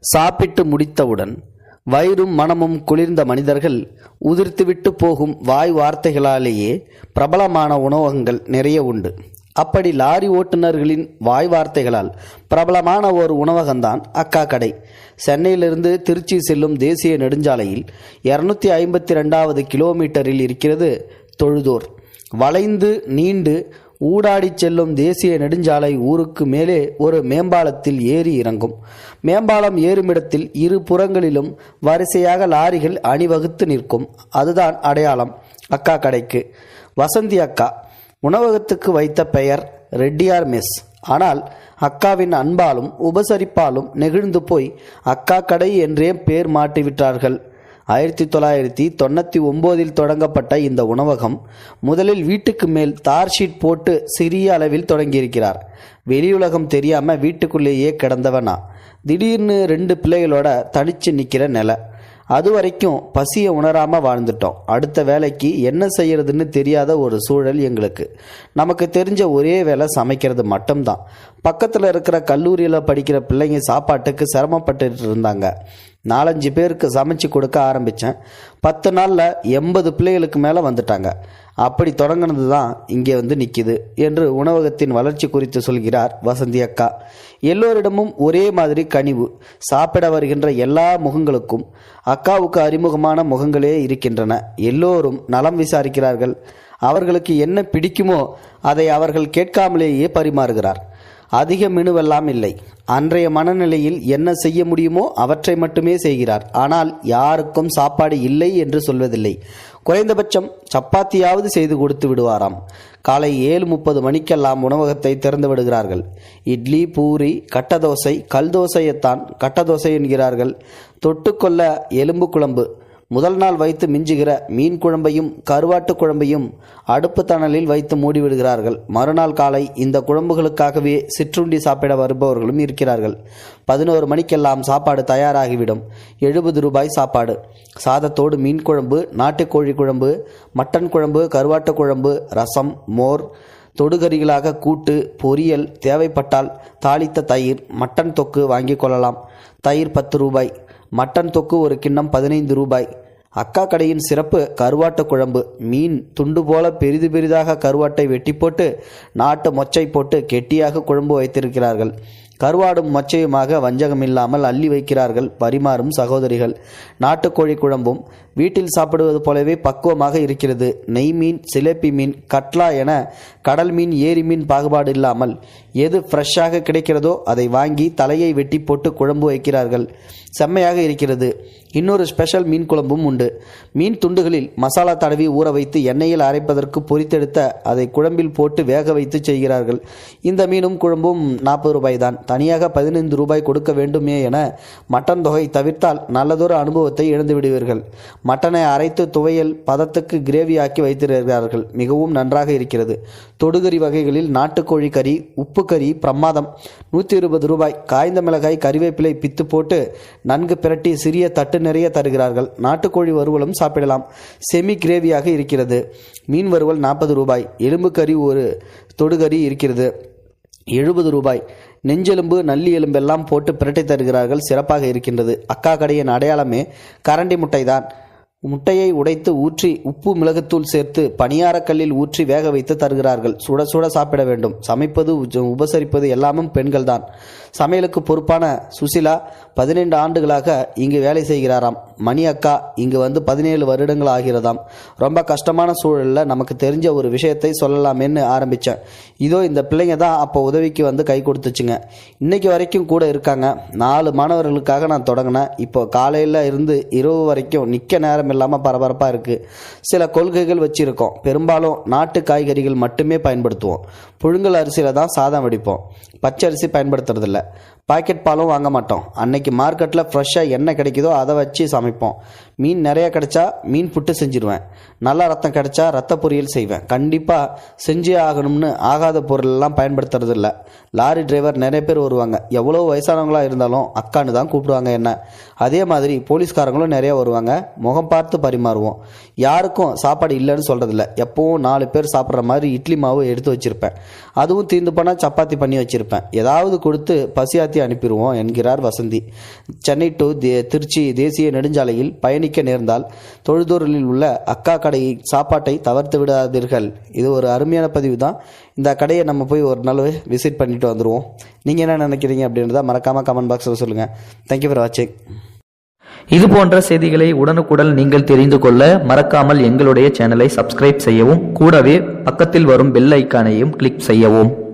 சாப்பிட்டு முடித்தவுடன் வயிறும் மனமும் குளிர்ந்த மனிதர்கள் உதிர்த்துவிட்டு போகும் வாய் வார்த்தைகளாலேயே பிரபலமான உணவகங்கள் நிறைய உண்டு. அப்படி லாரி ஓட்டுநர்களின் வாய் வார்த்தைகளால் பிரபலமான ஒரு உணவகம்தான் அக்கா கடை. சென்னையிலிருந்து திருச்சி செல்லும் தேசிய நெடுஞ்சாலையில் இருநூத்தி ஐம்பத்தி ரெண்டாவது கிலோமீட்டரில் இருக்கிறது தொழுதூர். வளைந்து நீண்டு ஊடாடிச் செல்லும் தேசிய நெடுஞ்சாலை ஊருக்கு மேலே ஒரு மேம்பாலத்தில் ஏறி இறங்கும். மேம்பாலம் ஏறுமிடத்தில் இரு புறங்களிலும் வரிசையாக லாரிகள் அணிவகுத்து நிற்கும். அதுதான் அடையாளம். அக்கா கடைக்கு. வசந்தி அக்கா. உணவகத்துக்கு வைத்த பெயர் ரெட்டியார் மெஸ். ஆனால் அக்காவின் அன்பாலும் உபசரிப்பாலும் நெகிழ்ந்து போய் அக்கா கடை என்றே பேர் மாட்டிவிட்டார்கள். ஆயிரத்தி தொள்ளாயிரத்தி தொண்ணூற்றி ஒம்போதில் தொடங்கப்பட்ட இந்த உணவகம் முதலில் வீட்டுக்கு மேல் தார் ஷீட் போட்டு சிறிய அளவில் தொடங்கியிருக்கிறார். வெளியுலகம் தெரியாம வீட்டுக்குள்ளேயே கிடந்தவனா. திடீர்னு ரெண்டு பிள்ளைகளோட தனிச்சு நிற்கிற நிலை. அது வரைக்கும் பசியை உணராம வாழ்ந்துட்டோம். அடுத்த வேலைக்கு என்ன செய்யறதுன்னு தெரியாத ஒரு சூழல் எங்களுக்கு. நமக்கு தெரிஞ்ச ஒரே வேலை சமைக்கிறது மட்டும்தான். பக்கத்தில் இருக்கிற கல்லூரியில் படிக்கிற பிள்ளைங்க சாப்பாட்டுக்கு சிரமப்பட்டுட்டு இருந்தாங்க. நாலஞ்சு பேருக்கு சமைச்சு கொடுக்க ஆரம்பித்தேன் பத்து நாளில் எண்பது பிள்ளைகளுக்கு மேலே வந்துட்டாங்க. அப்படி தொடங்கினது தான் இங்கே வந்து நிற்கிது என்று உணவகத்தின் வளர்ச்சி குறித்து சொல்கிறார் வசந்தி அக்கா. எல்லோரிடமும் ஒரே மாதிரி கனிவு. சாப்பிட வருகின்ற எல்லா முகங்களுக்கும் அக்காவுக்கு அறிமுகமான முகங்களே இருக்கின்றன. எல்லோரும் நலம் விசாரிக்கிறார்கள். அவர்களுக்கு என்ன பிடிக்குமோ அதை அவர்கள் கேட்காமலேயே பரிமாறுகிறார். அதிக மெனுவெல்லாம் இல்லை. அன்றைய மனநிலையில் என்ன செய்ய முடியுமோ அவற்றை மட்டுமே செய்கிறார். ஆனால் யாருக்கும் சாப்பாடு இல்லை என்று சொல்வதில்லை. குறைந்தபட்சம் சப்பாத்தியாவது செய்து கொடுத்து விடுவாராம். காலை ஏழு முப்பது மணிக்கெல்லாம் உணவகத்தை திறந்து விடுகிறார்கள். இட்லி பூரி கட்டதோசை கல் தோசையைத்தான் கட்டதோசை என்கிறார்கள். தொட்டுக்கொள்ள எலும்பு குழம்பு முதல் நாள் வைத்து மிஞ்சுகிற மீன் குழம்பையும் கருவாட்டு குழம்பையும் அடுப்பு தணலில் வைத்து மூடிவிடுகிறார்கள். மறுநாள் காலை இந்த குழம்புகளுக்காகவே சிற்றுண்டி சாப்பிட வருபவர்களும் இருக்கிறார்கள். பதினோரு மணிக்கெல்லாம் சாப்பாடு தயாராகிவிடும். எழுபது ரூபாய் சாப்பாடு. சாதத்தோடு மீன் குழம்பு நாட்டுக்கோழி குழம்பு மட்டன் குழம்பு கருவாட்டு குழம்பு ரசம் மோர் தொடுகறிகளாக கூட்டு பொரியல் தேவைப்பட்டால் தாளித்த தயிர் மட்டன் தொக்கு வாங்கிக் கொள்ளலாம். தயிர் பத்து ரூபாய். மட்டன் தொக்கு ஒரு கிண்ணம் பதினைந்து ரூபாய். அக்கா கடையின் சிறப்பு கருவாட்டு குழம்பு. மீன் துண்டு போல பெரிது பெரிதாக கருவாட்டை வெட்டி போட்டு நாட்டு மொச்சை போட்டு கெட்டியாக குழம்பு வைத்திருக்கிறார்கள். கருவாடும் மொச்சையுமாக வஞ்சகம் இல்லாமல் அள்ளி வைக்கிறார்கள் பரிமாறும் சகோதரிகள். நாட்டுக்கோழி குழம்பும் வீட்டில் சாப்பிடுவது போலவே பக்குவமாக இருக்கிறது. நெய் மீன் சிலேப்பி மீன் கட்லா என கடல் மீன் ஏரி மீன் பாகுபாடு இல்லாமல் எது ஃப்ரெஷ்ஷாக கிடைக்கிறதோ அதை வாங்கி தலையை வெட்டி போட்டு குழம்பு வைக்கிறார்கள். செம்மையாக இருக்கிறது. இன்னொரு ஸ்பெஷல் மீன் குழம்பும் உண்டு. மீன் துண்டுகளில் மசாலா தடவி ஊற வைத்து எண்ணெயில் அரைப்பதற்கு பொரித்தெடுத்த அதை குழம்பில் போட்டு வேக வைத்து செய்கிறார்கள். இந்த மீனும் குழம்பும் நாற்பது ரூபாய் தான். தனியாக பதினைந்து ரூபாய் கொடுக்க வேண்டுமே என மட்டன் தொகை தவிர்த்தால் நல்லதொரு அனுபவத்தை இழந்து விடுவீர்கள் மட்டனை அரைத்து துவையல் பதத்துக்கு கிரேவி ஆக்கி வைத்திருக்கிறார்கள். மிகவும் நன்றாக இருக்கிறது. தொடுகறி வகைகளில் நாட்டுக்கோழி கறி உப்பு கறி பிரமாதம் நூற்றி இருபது ரூபாய். காய்ந்த மிளகாய் கறிவேப்பிலை பித்து போட்டு நன்கு பிரட்டி சிறிய தட்டு நிறைய தருகிறார்கள். நாட்டுக்கோழி வறுவலும் சாப்பிடலாம். செமி கிரேவியாக இருக்கிறது. மீன் வறுவல் நாற்பது ரூபாய். எலும்பு கறி ஒரு தொடுகறி இருக்கிறது. எழுபது ரூபாய். நெஞ்செலும்பு நல்லி எலும்பெல்லாம் போட்டு பிரட்டி தருகிறார்கள். சிறப்பாக இருக்கின்றது. அக்கா கடையின் அடையாளமே கரண்டி முட்டை தான் முட்டையை உடைத்து ஊற்றி உப்பு மிளகுத்தூள் சேர்த்து பணியாரக்கல்லில் ஊற்றி வேக வைத்து தருகிறார்கள். சுட சுட சாப்பிட வேண்டும். சமைப்பது உபசரிப்பது எல்லாமும் பெண்கள்தான். சமையலுக்கு பொறுப்பான சுசிலா பதினெண்டு ஆண்டுகளாக இங்கு வேலை செய்கிறாராம். மணி அக்கா இங்கு வந்து பதினேழு வருடங்கள் ஆகிறதாம். ரொம்ப கஷ்டமான சூழலில் நமக்கு தெரிஞ்ச ஒரு விஷயத்தை சொல்லலாமேன்னு ஆரம்பித்தேன் இதோ இந்த பிள்ளைங்க தான் அப்போ உதவிக்கு வந்து கை கொடுத்துச்சுங்க. இன்னைக்கு வரைக்கும் கூட இருக்காங்க. நாலு மாணவர்களுக்காக நான் தொடங்கினேன். இப்போ காலையில் இருந்து இரவு வரைக்கும் நிற்க நேரம் இல்லாமல் பரபரப்பாக இருக்குது சில கொள்கைகள் வச்சுருக்கோம். பெரும்பாலும் நாட்டு காய்கறிகள் மட்டுமே பயன்படுத்துவோம். புழுங்கல் அரிசியில் தான் சாதம் வடிப்போம். பச்சை அரிசி பயன்படுத்துறதில்ல. பாக்கெட் பாலும் வாங்க மாட்டோம். அன்னைக்கு மார்க்கெட்டில் ஃப்ரெஷ்ஷாக என்ன கிடைக்குதோ அதை வச்சு சமைப்போம். மீன் நிறையா கிடைச்சா மீன் புட்டு செஞ்சிருவேன். நல்ல ரத்தம் கிடைச்சா ரத்த பொரியல் செய்வேன். கண்டிப்பாக செஞ்சே ஆகணும்னு ஆகாத பொருளெல்லாம் பயன்படுத்துறது இல்லை லாரி டிரைவர் நிறைய பேர் வருவாங்க. எவ்வளோ வயசானவங்களா இருந்தாலும் அக்கான்னு தான் கூப்பிடுவாங்க என்ன. அதே மாதிரி போலீஸ்காரங்களும் நிறையா வருவாங்க. முகம் பார்த்து பரிமாறுவோம். யாருக்கும் சாப்பாடு இல்லைன்னு சொல்கிறதில்ல எப்போவும் நாலு பேர் சாப்பிட்ற மாதிரி இட்லி மாவு எடுத்து வச்சுருப்பேன். அதுவும் தீர்ந்து போனால் சப்பாத்தி பண்ணி வச்சுருப்பேன். ஏதாவது கொடுத்து பசியாத்தி அனுப்பிடுவோம் என்கிறார் வசந்தி. சென்னை டு தே- திருச்சி தேசிய நெடுஞ்சாலையில் பயணிக்க நேர்ந்தால் தொழுதூரில் உள்ள அக்கா கடை சாப்பாட்டை தவிர்த்து விடாதீர்கள். இது ஒரு அருமையான பதிவு தான் இந்த கடையை நம்ம போய் ஒரு நாள் விசிட் பண்ணிட்டு வந்துடுவோம் நீங்கள் என்ன நினைக்கிறீங்க அப்படின்றத மறக்காமல் கமெண்ட் பாக்ஸில் சொல்லுங்கள் தேங்க்யூ ஃபார் வாட்சிங் இது போன்ற செய்திகளை உடனுக்குடன் நீங்கள் தெரிந்து கொள்ள மறக்காமல் எங்களுடைய சேனலை சப்ஸ்கிரைப் செய்யவும் கூடவே பக்கத்தில் வரும் பெல் ஐக்கானையும் கிளிக் செய்யவும்.